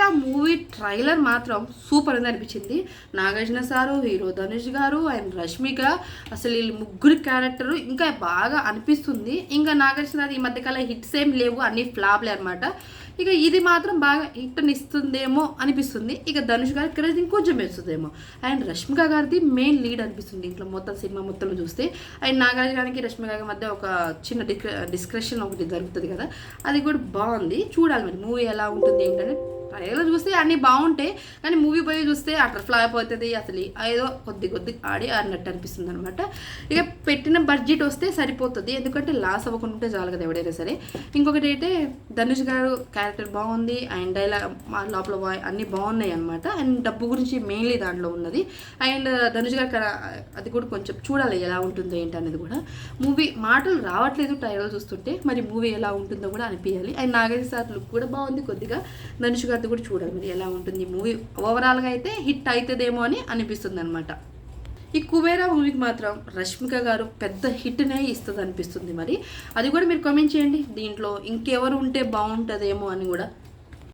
ఆ movie trailer మాత్రం super ఉంది అనిపించింది. నాగార్జున సారు హీరో ధనుష్ గారు అండ్ రష్మిక అసలు వీళ్ళు ముగ్గురు క్యారెక్టర్ ఇంకా బాగా అనిపిస్తుంది. ఇంకా నాగార్జున ఈ మధ్యకాలం హిట్స్ ఏం లేవు అన్ని ఫ్లాప్లే అనమాట ఇక ఇది మాత్రం బాగా హిట్నిస్తుందేమో అనిపిస్తుంది. ఇక ధనుష్ గారి క్రేజ్ ఇంకొంచెం వేస్తుందేమో అండ్ రష్మిక గారిది మెయిన్ లీడ్ అనిపిస్తుంది ఇంట్లో మొత్తం సినిమా మొత్తంలో చూస్తే. అండ్ నాగార్జున గారికి రష్మిక గారి మధ్య ఒక చిన్న డిస్క్రిప్షన్ ఒకటి జరుగుతుంది కదా. అది కూడా బాగుంది. చూడాలి మరి మూవీ ఎలా ఉంటుంది ఏంటంటే ట్రైలర్ చూస్తే అన్నీ బాగుంటాయి కానీ మూవీ పోయి చూస్తే అట్లా ఫ్లాప్ అవుతుంది అసలు ఏదో కొద్ది కొద్ది ఆడి అన్నట్టు అనిపిస్తుంది అనమాట ఇక పెట్టిన బడ్జెట్ వస్తే సరిపోతుంది. ఎందుకంటే లాస్ అవ్వకుండా ఉంటే చాలు కదా ఎవడైనా సరే. ఇంకొకటి అయితే ధనుష్ గారు క్యారెక్టర్ బాగుంది. అండ్ డైలాగ్ మా లోపల బాయ్ అన్నీ బాగున్నాయి అనమాట అండ్ డబ్బు గురించి మెయిన్లీ దాంట్లో ఉన్నది. అండ్ ధనుష్ గారు అది కూడా కొంచెం చూడాలి ఎలా ఉంటుందో ఏంటి అనేది కూడా. మూవీ మాటలు రావట్లేదు ట్రైలర్ చూస్తుంటే. మరి మూవీ ఎలా ఉంటుందో కూడా అనిపించాలి అండ్ నాగేశ్వర సార్ లుక్ కూడా బాగుంది. కొద్దిగా ధనుష్ గారిది కూడా చూడాలి మరి. ఎలా ఉంటుంది మూవీ ఓవరాల్గా అయితే హిట్ అవుతుందేమో అని అనిపిస్తుంది అనమాట ఈ కుబేరా మూవీకి మాత్రం రష్మిక గారు పెద్ద హిట్నే ఇస్తుంది అనిపిస్తుంది మరి. అది కూడా మీరు కామెంట్ చేయండి. దీంట్లో ఇంకెవరు ఉంటే బాగుంటుందేమో అని కూడా